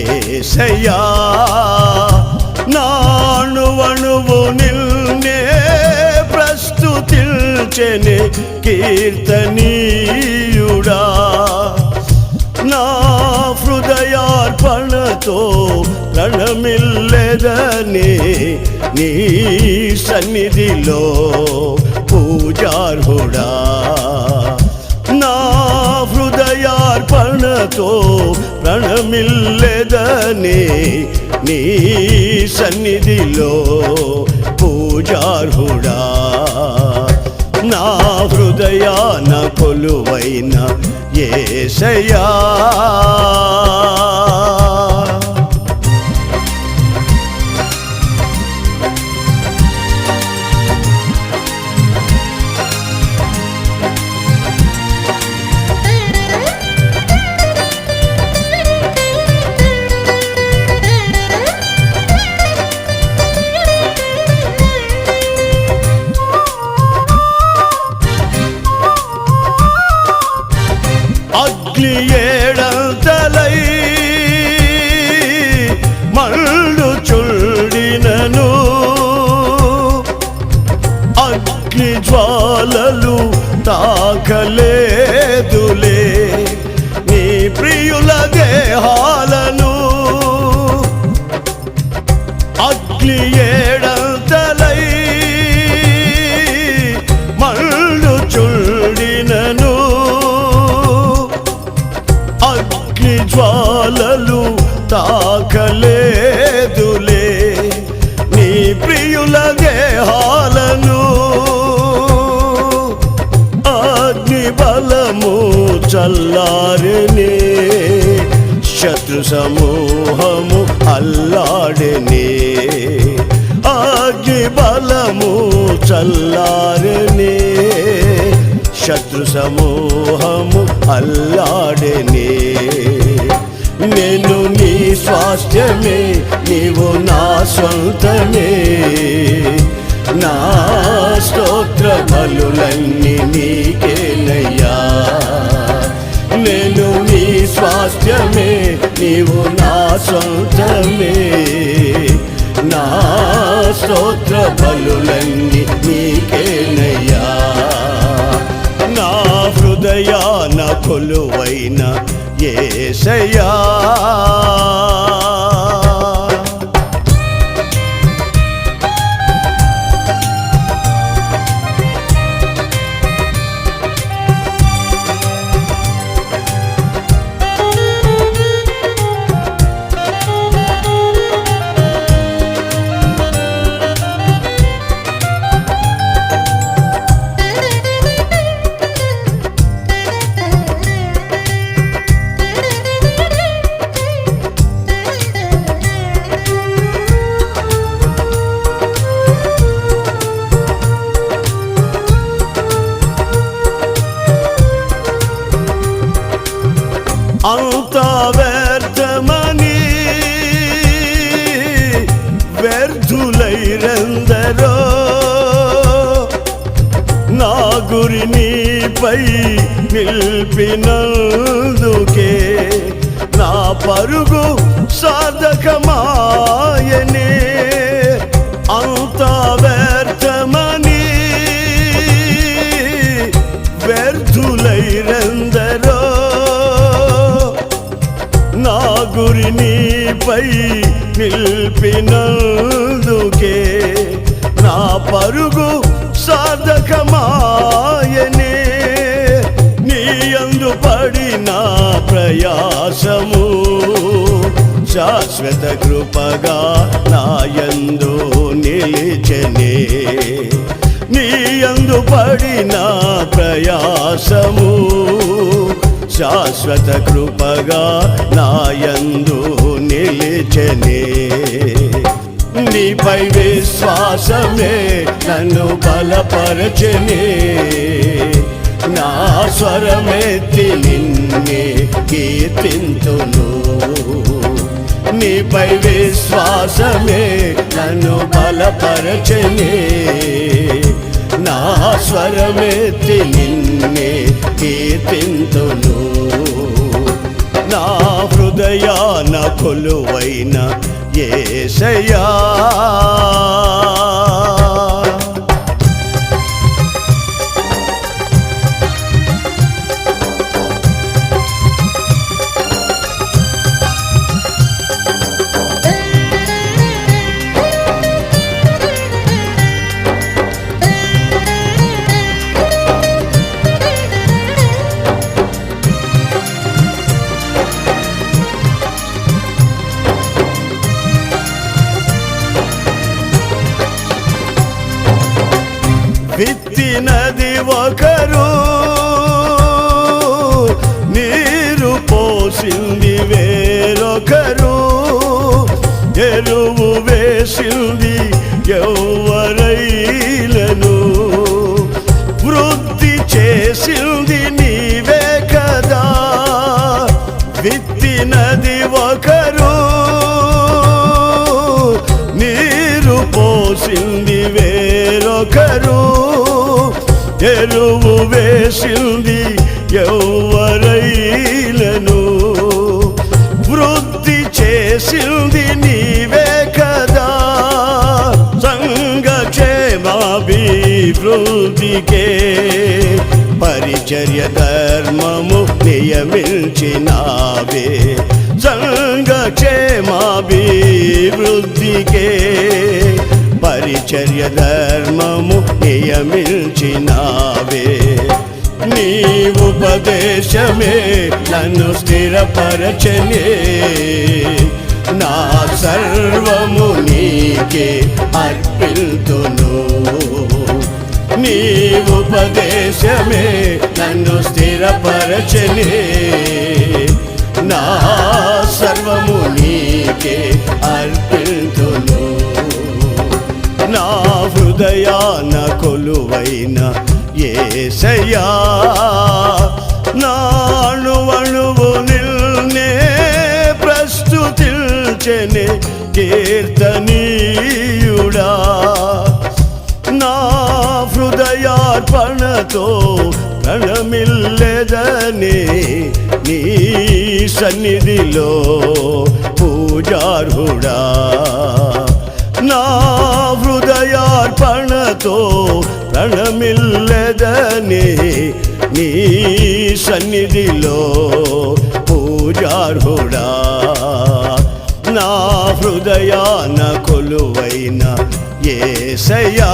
ఏసయ్యా నాణువణువు నిల్నే ప్రస్తుతిల్చెని కీర్తనీయుడా. నా హృదయార్పణతో రణమిల్లెదని నీ సన్నిధిలో పూజార్హుడా. హృదయార్పణతో రణమిల్లెదని నీ సన్నిధిలో పూజార్హుడా. నా హృదయాన కొలువైన ఏసయ్యా. అగ్ని ఏడంతలై మళ్ళు చుడినను. అగ్ని జ్వాలలు తాకలేదులే. నీ ప్రియుల దేహాలను అగ్ని ఏడ బలము చల్లారనే. శత్రు సమూహము అల్లాడనే. అగ్ని బలము చల్లారనే. శత్రు సమూహము అల్లాడనే. నేను నీ స్వాస్థ్యమే నీవు నా సొంతమే నా స్తోత్ర బలులన్నీ నీకేనయ్యా నేను నీ స్వాస్థ్యమే నీవు నా సొంతమే నా స్తోత్ర బలులన్నీ నీకేనయ్యా నా హృదయాన కొలువైన ఏసయ్యా. గురి నీపై నిల్పినందుకే నా పరుగు సాధకమాయనే. అంత వ్యర్థమని వ్యర్థులైరందరో నా గురి నీపై నిల్పినందుకే నా పరుగు సాధకమాయనే. నీ అందు పడిన ప్రయాసము శాశ్వత కృపగా నాయందు నిలిచనే. నీ అందు పడిన ప్రయాసము శాశ్వత కృపగా నాయందు నిలిచనే. నీపై విశ్వాసమే నన్ను బలపరచని. నా స్వరమెత్తి నిన్నే కీర్తింతును. నీపై విశ్వాసమే నన్ను బలపరచని. నా స్వరమెత్తి నిన్నే కీర్తింతును. నా హృదయాన కొలువైన ఏసయా విత్తినది ఒకరు. నీరు పోసింది వేరొకరు. ఎరువు వేసింది ఎవరైలను వృద్ధి చేసింది నీవే కదా. విత్తినది ఒకరు. నీరు పోసింది వేరొకరు. ఎరువు వేసింది ఎవరైలను వృద్ధి చేసింది నీవే కదా. సంఘక్షేమాభివృద్ధికే పరిచర్య ధర్మము నియమించినావే. సంఘక్షేమాభివృద్ధికే పరిచర్య ధర్మము నియమించినావే. నీ ఉపదేశమే నన్ను స్థిరపరచనే. నా సర్వము నీకే అర్పిల్తును నీ ఉపదేశమే నన్ను స్థిరపరచనే. నా సర్వము నీకే అర్పిల్తును హృదయాన కొలువైన ఏసయ్యా నాణువణువు నిల్నే ప్రస్తుతిల్చెనే కీర్తనీయుడా. నా హృదయార్పణతో ప్రణమిల్లెదని నీ సన్నిధిలో పూజార్హుడా. నా హృదయార్పణతో ప్రణమిల్లెదని నీ సన్నిధిలో పూజార్హుడా. నా హృదయాన కొలువైన ఏసయ్యా.